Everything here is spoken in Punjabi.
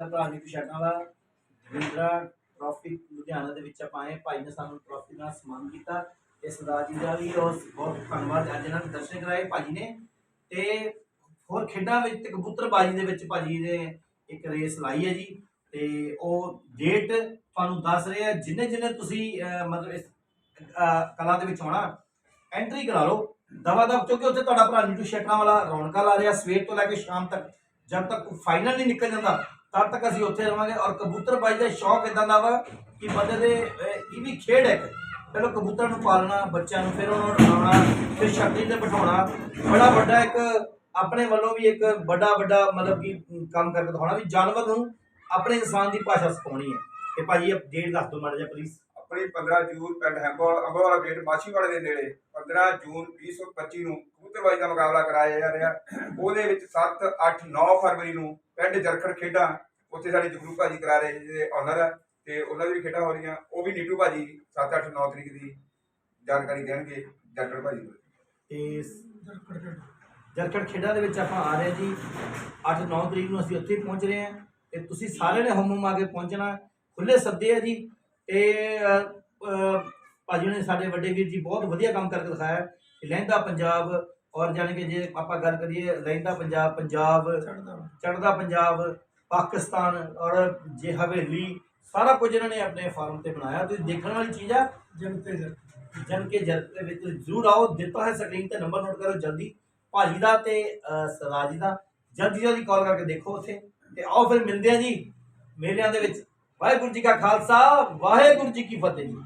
ਭਰਾ ਨੀਤੂ ਸ਼ਰਮਾ ਦਾ ਜਿੰਦਰਾ ਟਰਾਫੀ ਲੁਧਿਆਣਾ ਦੇ ਵਿੱਚ ਆਪਾਂ ਆਏ, ਭਾਈ ਨੇ ਸਾਨੂੰ ਟਰਾਫੀ ਨਾਲ ਸਨਮਾਨ ਕੀਤਾ ਤੇ ਸਰਦਾਰ ਜੀ ਦਾ ਵੀ ਔਰ ਬਹੁਤ ਧੰਨਵਾਦ, ਅੱਜ ਇਹਨਾਂ ਨੇ ਦਰਸ਼ਨ ਕਰਾਏ ਭਾਜੀ ਨੇ। ਤੇ ਹੋਰ ਖੇਡਾਂ ਵਿੱਚ ਤੇ ਕਬੂਤਰਬਾਜੀ ਦੇ ਵਿੱਚ ਭਾਜੀ ਨੇ ਇੱਕ ਰੇਸ ਲਾਈ ਹੈ ਜੀ। ਤੇ ਉਹ ਡੇਟ ਤੁਹਾਨੂੰ ਦੱਸ ਰਹੇ ਆ, ਜਿੰਨੇ ਜਿੰਨੇ ਤੁਸੀਂ ਮਤਲਬ ਇਸ ਕਲਾ ਦੇ ਵਿੱਚ ਆਉਣਾ ਐਂਟਰੀ ਕਰਾ ਲਓ। ਦਵਾ ਦਵ, ਕਿਉਂਕਿ ਉੱਥੇ ਤੁਹਾਡਾ ਭਰਾ ਨੀਟੂ ਸ਼ੈਟਰਾਂ ਵਾਲਾ ਰੌਣਕਾਂ ਲਾ ਰਿਹਾ, ਸਵੇਰ ਤੋਂ ਲੈ ਕੇ ਸ਼ਾਮ ਤੱਕ, ਜਦ ਤੱਕ ਫਾਈਨਲ ਨਹੀਂ ਨਿਕਲ ਜਾਂਦਾ ਤਦ ਤੱਕ ਅਸੀਂ ਉੱਥੇ ਰਵਾਂਗੇ। ਔਰ ਕਬੂਤਰਬਾਜੀ ਦਾ ਸ਼ੌਕ ਇਦਾਂ ਦਾ ਵਾ ਕਿ ਬੰਦੇ ਦੇ ਇਹ ਵੀ ਖੇਡ ਹੈ ਇੱਕ। ਕਬੂਤਰਾਂ ਨੂੰ ਪਾਲਣਾ, ਬੱਚਿਆਂ ਨੂੰ, ਫਿਰ ਉਹਨਾਂ ਨੂੰ ਉਡਾਉਣਾ ਫਿਰ ਛਤਰੀ ਤੇ ਬਿਠਾਉਣਾ। ਬੜਾ ਵੱਡਾ ਇੱਕ ਆਪਣੇ ਵੱਲੋਂ ਵੀ ਇੱਕ ਵੱਡਾ ਵੱਡਾ ਮਤਲਬ ਕਿ ਕੰਮ ਕਰਕੇ ਦਿਖਾਉਣਾ ਵੀ ਜਾਨਵਰ ਨੂੰ ਆਪਣੇ ਇਨਸਾਨ ਦੀ ਭਾਸ਼ਾ ਸਿਖਾਉਣੀ ਹੈ। ਤੇ ਭਾਜੀ ਇਹ ਡੇਟ ਦੱਸ ਦਿਓ ਮਾੜਾ ਜਿਹਾ ਪਲੀਜ਼ ਆਪਣੀ 15 ਜੂਨ ਪਿੰਡ ਹੈਂਬੋ ਅੰਬੋਵਾਲਾ ਗੇਟ ਮਾਛੀਵਾੜੇ ਦੇ ਨੇੜੇ। 15 ਜੂਨ 2025 ਨੂੰ ਕਬੂਤਰਬਾਜ਼ੀ ਦਾ ਮੁਕਾਬਲਾ ਕਰਾਇਆ ਜਾ ਰਿਹਾ। ਉਹਦੇ ਵਿੱਚ 7 8 9 ਫਰਵਰੀ ਨੂੰ ਪਿੰਡ ਜਰਖੜ ਖੇਡਾਂ ਉੱਥੇ ਸਾਡੇ ਜਗਰੂ ਭਾਜੀ ਕਰਾ ਰਹੇ ਜਿਹਦੇ ਆਨਰ ਹੈ ਤੇ ਉਹਨਾਂ ਦੀ ਵੀ ਖੇਡਾਂ ਹੋ ਰਹੀਆਂ ਉਹ ਵੀ ਨੀਟੂ ਭਾਜੀ 7 8 9 ਤਰੀਕ ਦੀ ਜਾਣਕਾਰੀ ਦੇਣਗੇ ਜਰਖੜ ਭਾਜੀ ਨੂੰ ਤੇ ਜਰਖੜ ਖੇਡਾਂ ਦੇ ਵਿੱਚ ਆਪਾਂ ਆ ਰਹੇ ਹਾਂ ਜੀ 8-9 ਤਰੀਕ ਨੂੰ ਅਸੀਂ ਉੱਥੇ ਪਹੁੰਚ ਰਹੇ ਹਾਂ ਤੇ ਤੁਸੀਂ ਸਾਰਿਆਂ ਨੇ ਹਮਮ ਆ ਕੇ ਪਹੁੰਚਣਾ ਖੁੱਲੇ ਸੱਦੇ ਆ ਜੀ ਤੇ ਭਾਜੀ ਨੇ ਸਾਡੇ ਵੱਡੇ ਵੀਰ ਜੀ ਬਹੁਤ ਵਧੀਆ ਕੰਮ ਕਰਕੇ ਦਿਖਾਇਆ ਕਿ ਲਹਿੰਦਾ ਪੰਜਾਬ ਔਰ ਜਾਣੀ ਕਿ ਜੇ ਆਪਾਂ ਗੱਲ ਕਰੀਏ ਲਹਿੰਦਾ ਪੰਜਾਬ ਪੰਜਾਬ ਚੜ੍ਹਦਾ ਪੰਜਾਬ ਪਾਕਿਸਤਾਨ ਔਰ ਜੇ ਹਵੇਲੀ ਸਾਰਾ ਕੁਝ ਇਹਨਾਂ ਨੇ ਆਪਣੇ ਫਾਰਮ ਤੇ ਬਣਾਇਆ। ਤੁਸੀਂ ਦੇਖਣ ਵਾਲੀ ਚੀਜ਼ ਆ ਜਨਤੇ ਜਨ ਜਨ ਕੇ ਜਨ ਦੇ ਵਿੱਚ ਜ਼ਰੂਰ ਆਓ ਦਿੱਤਾ ਹੈ ਸਕਰੀਨ ਤੇ ਨੰਬਰ ਨੋਟ ਕਰੋ ਜਲਦੀ। ਭਾਜੀ ਦਾ ਤੇ ਸਰਦਾਰ ਜੀ ਦਾ। ਜਲਦੀ ਜਲਦੀ ਕਾਲ ਕਰਕੇ ਦੇਖੋ ਉੱਥੇ। ਤੇ ਆਓ ਫਿਰ ਮਿਲਦੇ ਆ ਜੀ ਮੇਲਿਆਂ ਦੇ ਵਿੱਚ। ਵਾਹਿਗੁਰੂ ਜੀ ਕਾ ਖਾਲਸਾ ਵਾਹਿਗੁਰੂ ਜੀ ਕੀ ਫਤਿਹ ਜੀ।